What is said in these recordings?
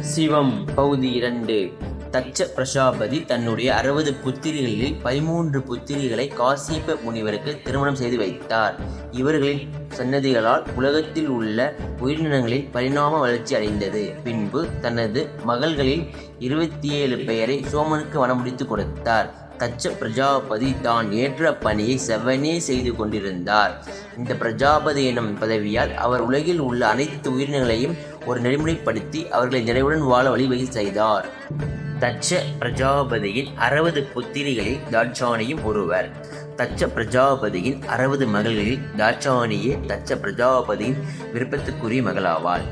சிவம் பகுதி இரண்டு. தட்ச பிரஜாபதி தன்னுடைய அறுபது புத்திரிகளில் பதிமூன்று புத்திரிகளை காசியப்ப முனிவருக்கு திருமணம் செய்து வைத்தார். இவர்களின் சன்னதிகளால் உலகத்தில் உள்ள உயிரினங்களில் பரிணாம வளர்ச்சி அடைந்தது. பின்பு தனது மகள்களில் இருபத்தி ஏழு பெயரை சோமனுக்கு மணமுடித்து கொடுத்தார். தச்ச பிரஜாபதி தான் ஏற்ற பணியை செவ்வனே செய்து கொண்டிருந்தார். இந்த பிரஜாபதி எனும் பதவியால் அவர் உலகில் உள்ள அனைத்து உயிரினங்களையும் ஒரு நெறிமுறைப்படுத்தி அவர்களை நிறைவுடன் வாழ வழிவகை செய்தார். தட்ச பிரஜாபதியின் அறுபது புத்திரிகளில் தாட்சானியும் ஒருவர். தச்ச பிரஜாபதியின் அறுபது மகள்களில் தாட்சானியே தச்ச பிரஜாபதியின் விருப்பத்துக்குரிய மகளாவாள்.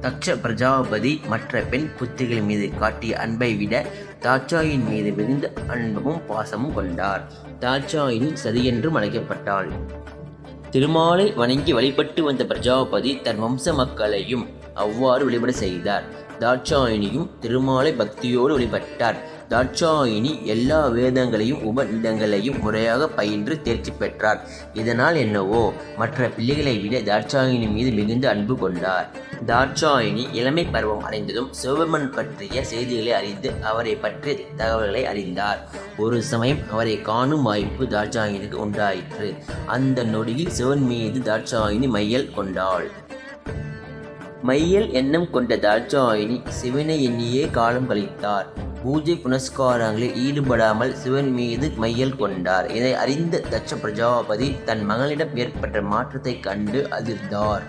தச்ச பிரஜாபதி மற்ற பெண் புத்திரிகள் மீது காட்டிய அன்பை விட தாட்சாயின் மீது மிகுந்த அன்பமும் பாசமும் கொண்டார். தாட்சாயின் சதியென்றும் அழைக்கப்பட்டாள். திருமாலை வணங்கி வழிபட்டு வந்த பிரஜாபதி தன் வம்ச மக்களையும் அவ்வாறு வழிபட செய்தார். தாட்சாயினியும் திருமாலை பக்தியோடு வழிபட்டார். தாட்சாயினி எல்லா வேதங்களையும் உபநிடங்களையும் முறையாக பயின்று தேர்ச்சி பெற்றார். இதனால் என்னவோ மற்ற பிள்ளைகளை விட தாட்சாயினி மீது மிகுந்த அன்பு கொண்டார். தாட்சாயினி இளமை பருவம் அடைந்ததும் சிவபெருமன் பற்றிய செய்திகளை அறிந்து அவரை பற்றிய தகவல்களை அறிந்தார். ஒரு சமயம் அவரை காணும் வாய்ப்பு தாட்சாயினிக்கு உண்டாயிற்று. அந்த நொடியில் சிவன் மீது தாட்சாயினி மையல் கொண்டாள். மையல் எண்ணம் கொண்ட தாட்சாயினி சிவனை எண்ணியே காலம் கழித்தார். பூஜை புனஸ்காரங்களில் ஈடுபடாமல் சிவன் மீது மையல் கொண்டார். இதை அறிந்த தட்ச பிரஜாபதி தன் மகளிடம் ஏற்பட்ட மாற்றத்தைக் கண்டு அதிர்ந்தார்.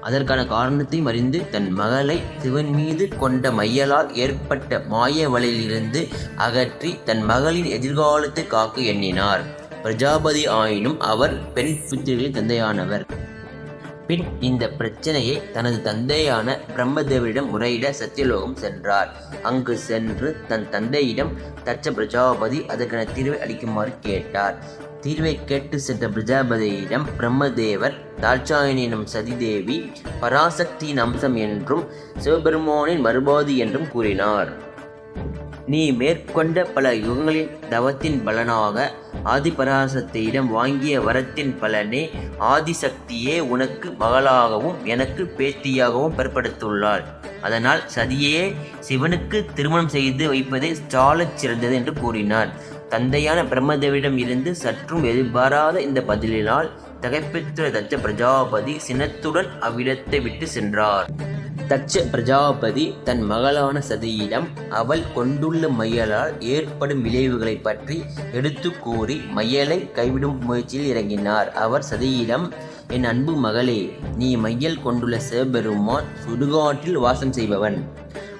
அதற்கான காரணத்தையும் அறிந்து தன் மகளை சிவன் மீது கொண்ட மையலால் ஏற்பட்ட மாய வலையிலிருந்து அகற்றி தன் மகளின் எதிர்காலத்தை காக்க எண்ணினார். பிரஜாபதி ஆயினும் அவர் பெண் புத்திரிகளின் தந்தையானவர். பின் இந்த பிரச்சனையை தனது தந்தையான பிரம்மதேவரிடம் முறையிட சத்தியலோகம் சென்றார். அங்கு சென்று தன் தந்தையிடம் தச்ச பிரஜாபதி அதற்கான தீர்வை அளிக்குமாறு கேட்டார். தீர்வை கேட்டு சென்ற பிரஜாபதியிடம் பிரம்மதேவர் தாட்சாயணி எனும் சதிதேவி பராசக்தியின் அம்சம் என்றும் சிவபெருமானின் மறுபாதி என்றும் கூறினார். நீ மேற்கொண்ட பல யுகங்களின் தவத்தின் பலனாக ஆதிபராசக்தியிடம் வாங்கிய வரத்தின் பலனே ஆதிசக்தியே உனக்கு மகளாகவும் எனக்கு பேத்தியாகவும் பிற்படுத்தியுள்ளாள் அதனால் சதியே சிவனுக்கு திருமணம் செய்து வைப்பதே சாலச் சிறந்தது என்று கூறினார். தந்தையான பிரம்மதேவிடம் இருந்து சற்றும் எதிர்பாராத இந்த பதிலினால் தகைப்பித்துள்ள தச்ச பிரஜாபதி சினத்துடன் அவ்விடத்தை விட்டு சென்றார். தட்ச பிரஜாபதி தன் மகளான சதியிடம் அவள் கொண்டுள்ள மையலால் ஏற்படும் விளைவுகளை பற்றி எடுத்து கூறி மையலை கைவிடும் முயற்சியில் இறங்கினார். அவர் சதியிடம் என் அன்பு மகளே நீ மையல் கொண்டுள்ள சிவபெருமான் சுடுகாட்டில் வாசம் செய்பவன்.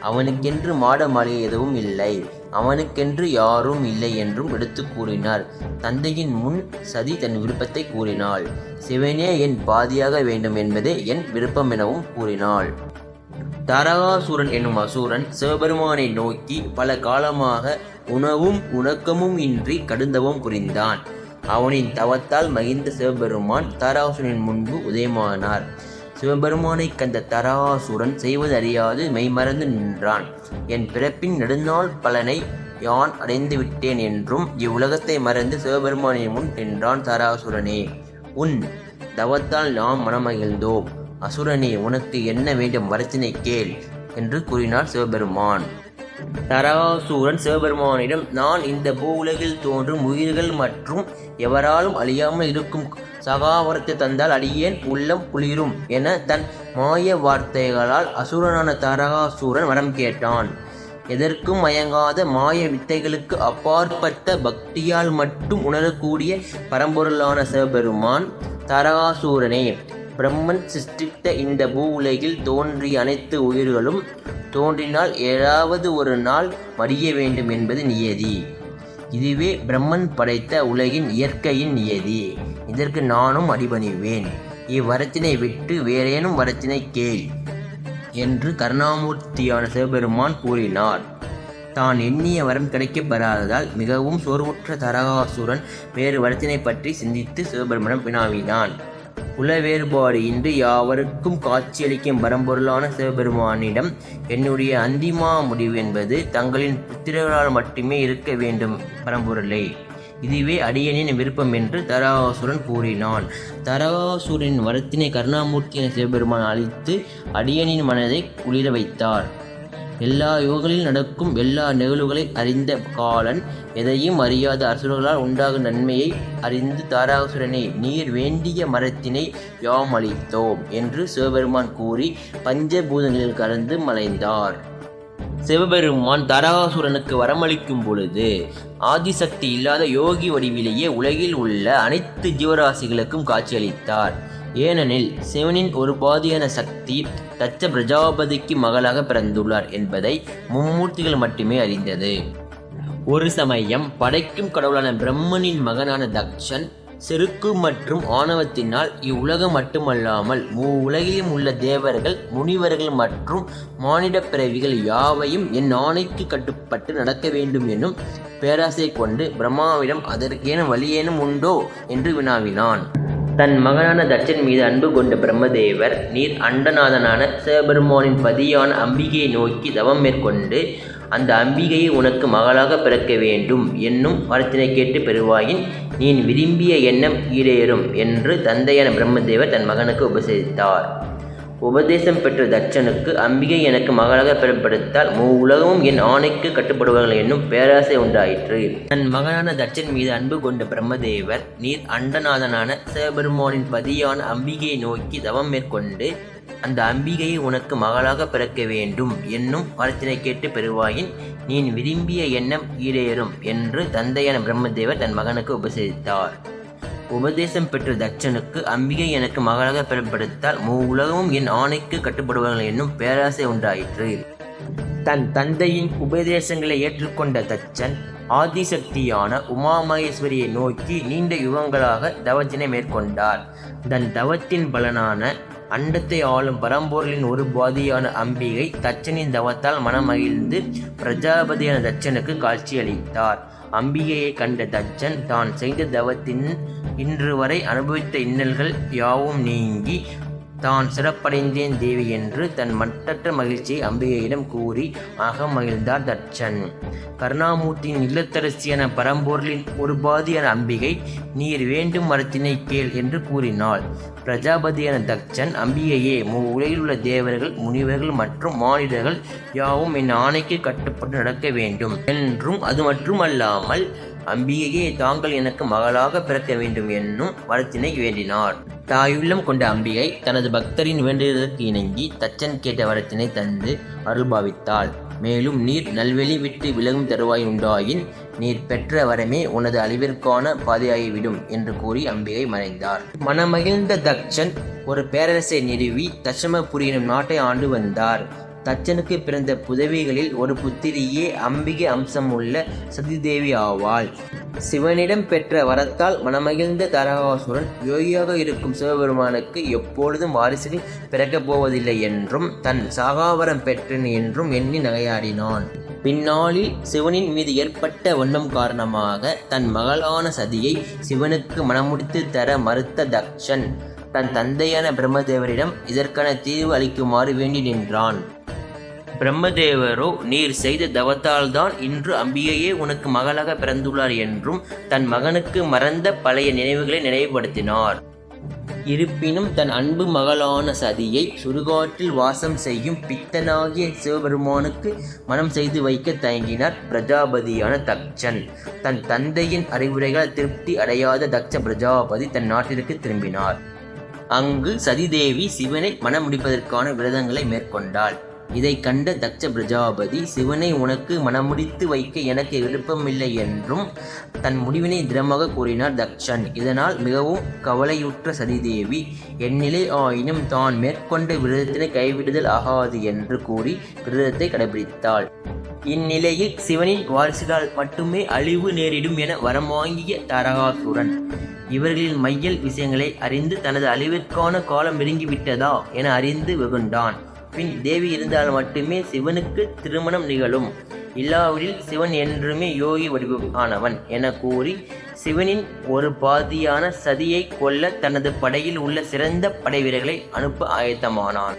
அவனுக்கென்று மாட மாளிகை எதுவும் இல்லை. அவனுக்கென்று யாரும் இல்லை என்றும் எடுத்து கூறினார். தந்தையின் முன் சதி தன் விருப்பத்தை கூறினாள். சிவனே என் பாதியாக வேண்டும் என்பதே என் விருப்பம் எனவும் கூறினாள். தாரகாசுரன் என்னும் அசூரன் சிவபெருமானை நோக்கி பல காலமாக உணவும் உணக்கமும் இன்றி கடுந்தவம் புரிந்தான். அவனின் தவத்தால் மகிழ்ந்த சிவபெருமான் தாராசுரனின் முன்பு உதயமானார். சிவபெருமானை கண்ட தராசுரன் செய்வது அறியாது மெய்மறந்து நின்றான். என் பிறப்பின் நெடுநாள் பலனை யான் அடைந்து விட்டேன் என்றும் இவ்வுலகத்தை மறந்து சிவபெருமானின் முன் நின்றான் தாராசுரனே உன் தவத்தால் நாம் மனமகிழ்ந்தோம். அசுரனே உனக்கு என்ன வேண்டும்? வரத்தினை கேள் என்று கூறினார் சிவபெருமான். தராசூரன் சிவபெருமானிடம் நான் இந்த பூவுலகில் தோன்றும் உயிர்கள் மற்றும் எவராலும் அழியாமல் இருக்கும் சகாவரத்தை தந்தால் அடியேன் உள்ளம் குளிரும் என தன் மாய வார்த்தைகளால் அசுரனான தரகாசூரன் வரம் கேட்டான். எதற்கும் மயங்காத மாய வித்தைகளுக்கு அப்பாற்பட்ட பக்தியால் மட்டும் உணரக்கூடிய பரம்பொருளான சிவபெருமான் தரகாசூரனே பிரம்மன் சிருஷ்டித்த இந்த பூ உலகில் தோன்றிய அனைத்து உயிர்களும் தோன்றினால் ஏழாவது ஒரு நாள் மடிய வேண்டும் என்பது நியதி. இதுவே பிரம்மன் படைத்த உலகின் இயற்கையின் நியதி. இதற்கு நானும் அடிபணிவேன். இவ்வரத்தினை விட்டு வேறேனும் வரத்தினை கேள் என்று கருணாமூர்த்தியான சிவபெருமான் கூறினார். தான் எண்ணிய வரம் கிடைக்கப் பெறாததால் மிகவும் சோர்வுற்ற தரகாசுரன் வேறு வரத்தினை பற்றி சிந்தித்து சிவபெருமனம் வினாவினான் குலவேறுபாடு இன்று யாவருக்கும் காட்சியளிக்கும் பரம்பொருளான சிவபெருமானிடம் என்னுடைய அந்திமா முடிவு என்பது தங்களின் புத்திரர்களால் மட்டுமே இருக்க வேண்டும் பரம்பொருளே. இதுவே அடியனின் விருப்பம் என்று தராசுரன் கூறினான். தராசுரனின் வரத்தினை கருணாமூர்த்தியின் சிவபெருமான் அளித்து அடியனின் மனதை குளிர வைத்தார். எல்லா யுகங்களில் நடக்கும் எல்லா நிகழ்வுகளை அறிந்த காலன் எதையும் அறியாத அசுரர்களால் உண்டாகும் நன்மையை அறிந்து தாராசுரனை நீர் வேண்டிய மரத்தினை யாம் அளித்தோம் என்று சிவபெருமான் கூறி பஞ்சபூதங்களில் கலந்து மலைந்தார். சிவபெருமான் தாராசுரனுக்கு வரமளிக்கும் பொழுது ஆதிசக்தி இல்லாத யோகி வடிவிலேயே உலகில் உள்ள அனைத்து ஜீவராசிகளுக்கும் காட்சியளித்தார். ஏனெனில் சிவனின் ஒரு பாதியான சக்தி தச்ச பிரஜாபதிக்கு மகளாக பிறந்துள்ளார் என்பதை மும்மூர்த்திகள் மட்டுமே அறிந்தது. ஒரு சமயம் படைக்கும் கடவுளான பிரம்மனின் மகனான தக்ஷன் செருக்கு மற்றும் ஆணவத்தினால் இவ்வுலகம் மட்டுமல்லாமல் மூ உலகிலும் உள்ள தேவர்கள் முனிவர்கள் மற்றும் மானிடப் பிறவிகள் யாவையும் என் ஆணைக்கு கட்டுப்பட்டு நடக்க வேண்டும் எனும் பேராசை கொண்டு பிரம்மாவிடம் அதற்கேனும் வழியேனும் உண்டோ என்று வினாவினான். தன் மகனான தட்சன் மீது அன்பு கொண்ட பிரம்மதேவர் நீர் அண்டநாதனான சிவபெருமானின் பதியான அம்பிகையை நோக்கி தவம் மேற்கொண்டு அந்த அம்பிகையை உனக்கு மகளாக பிறக்க வேண்டும் என்னும் வரத்தினை கேட்டு பெறுவாயின் நீ விரும்பிய எண்ணம் ஈடேறும் என்று தந்தையான பிரம்மதேவர் தன் மகனுக்கு உபசரித்தார். உபதேசம் பெற்ற தட்சனுக்கு அம்பிகை எனக்கு மகளாக பிறப்படுத்தால் மூ உலகமும் என் ஆணைக்கு கட்டுப்படுவார்கள் என்னும் பேராசை உண்டாயிற்று. தன் மகனான தட்சன் மீது அன்பு கொண்ட பிரம்மதேவர் நீர் அண்டநாதனான சிவபெருமானின் பதியான அம்பிகையை நோக்கி தவம் மேற்கொண்டு அந்த அம்பிகையை உனக்கு மகளாக பிறக்க வேண்டும் என்னும் வரத்தினை கேட்டு பெறுவாயின் நீ விரும்பிய எண்ணம் ஈடேறும் என்று தந்தையான பிரம்மதேவர் தன் மகனுக்கு உபசரித்தார். உபதேசம் பெற்ற தட்சனுக்கு அம்பிகை எனக்கு மகளாக பிறப்படுத்தால் மூ உலகமும் என் ஆணைக்கு கட்டுப்படுவார்கள் என்னும் பேராசை உண்டாயிற்று. தன் தந்தையின் உபதேசங்களை ஏற்றுக்கொண்ட தச்சன் ஆதிசக்தியான உமாமகேஸ்வரியை நோக்கி நீண்ட யுகங்களாக தவத்தினை மேற்கொண்டார். தன் தவத்தின் பலனான அண்டத்தை ஆளும் பரம்பொருளின் ஒரு பாதியான அம்பிகை தச்சனின் தவத்தால் மனமகிழ்ந்து பிரஜாபதியான தச்சனுக்கு காட்சியளித்தார். அம்பிகையை கண்ட தச்சன் தான் செய்த தவத்தின் இன்று வரை அனுபவித்த இன்னல்கள் யாவும் நீங்கி தான் சிறப்படைந்தேன் தேவி என்று தன் மட்டற்ற மகிழ்ச்சியை அம்பிகையிடம் கூறி அகமகிழ்ந்தார் தட்சன். கருணாமூர்த்தியின் இல்லத்தரசியான பரம்பொருளின் ஒரு பாதியான அம்பிகை நீர் வேண்டும் மரத்தினை கேள் என்று கூறினாள். பிரஜாபதியான தக்ஷன் அம்பிகையே உலகில் உள்ள தேவர்கள் முனிவர்கள் மற்றும் மானிடர்கள் யாவும் என் ஆணைக்கு கட்டுப்பட்டு நடக்க வேண்டும் என்றும் அது மட்டுமல்லாமல் அம்பிகையே தாங்கள் எனக்கு மகளாக பிறக்க வேண்டும் என்னும் வரத்தினை வேண்டினார். தாயுள்ளம் கொண்ட அம்பிகை தனது பக்தரின் வேண்டுதலுக்கு இணங்கி தச்சன் கேட்ட வரத்தினை தந்து அருள்பாவித்தாள் மேலும் நீர் நல்வெளி விட்டு விலகும் தருவாய் உண்டாயின் நீர் பெற்ற வரமே உனது அழிவிற்கான பாதையாகிவிடும் என்று கூறி அம்பிகை மறைந்தார். மனமகிழ்ந்த தக்ஷன் ஒரு பேரரசை நிறுவி தட்சமபுரி எனும் நாட்டை ஆண்டு வந்தார். தச்சனுக்கு பிறந்த புதவிகளில் ஒரு புத்திரியே அம்பிகை அம்சம் உள்ள சதிதேவி ஆவாள். சிவனிடம் பெற்ற வரத்தால் மனமகிழ்ந்த தரகாசுரன் யோகியாக இருக்கும் சிவபெருமானுக்கு எப்பொழுதும் வாரிசுகள் பிறக்கப் போவதில்லை என்றும் தன் சாகாவரம் பெற்றேன் என்றும் எண்ணி நகையாடினான். பின்னாளில் சிவனின் மீது ஏற்பட்ட வண்ணம் காரணமாக தன் மகளான சதியை சிவனுக்கு மனமுடித்து தர மறுத்த தக்ஷன் தன் தந்தையான பிரம்மதேவரிடம் இதற்கான தீர்வு அளிக்குமாறு வேண்டி நின்றான். பிரம்மதேவரோ நீர் செய்த தவத்தால்தான் இன்று அம்பிகையே உனக்கு மகளாக பிறந்துள்ளார் என்றும் தன் மகனுக்கு மறந்த பழைய நினைவுகளை நினைவுபடுத்தினார். இருப்பினும் தன் அன்பு மகளான சதியை சுடுகாட்டில் வாசம் செய்யும் பித்தனாகிய சிவபெருமானுக்கு மனம் செய்து வைக்க தயங்கினார் பிரஜாபதியான தக்ஷன். தன் தந்தையின் அறிவுரைகள் திருப்தி அடையாத தக்ஷ பிரஜாபதி தன் நாட்டிற்கு திரும்பினார். அங்கு சதிதேவி சிவனை மனம் முடிப்பதற்கான விரதங்களை மேற்கொண்டாள். இதை கண்ட தக்ஷ பிரஜாபதி சிவனை உனக்கு மனமுடித்து வைக்க எனக்கு விருப்பமில்லை என்றும் தன் முடிவினை திடமாக கூறினார் தக்ஷன். இதனால் மிகவும் கவலையுற்ற சதிதேவி எந்நிலை ஆயினும் தான் மேற்கொண்ட விரதத்தினை கைவிடுதல் ஆகாது என்று கூறி விரதத்தை கடைபிடித்தாள். இந்நிலையில் சிவனின் வாரிசுகளால் மட்டுமே அழிவு நேரிடும் என வரம் வாங்கிய தரகாசுரன் இவர்களின் மையல் விஷயங்களை அறிந்து தனது அழிவிற்கான காலம் நெருங்கிவிட்டதா என அறிந்து வெகுண்டான். பின் தேவி இருந்தால் மட்டுமே சிவனுக்கு திருமணம் நிகழும். இல்லாவிடில் சிவன் என்றுமே யோகி வடிவானவன் என கூறி சிவனின் ஒரு பாதியான சதியை கொல்ல தனது படையில் உள்ள சிறந்த படை வீரர்களை அனுப்ப ஆயத்தமானான்.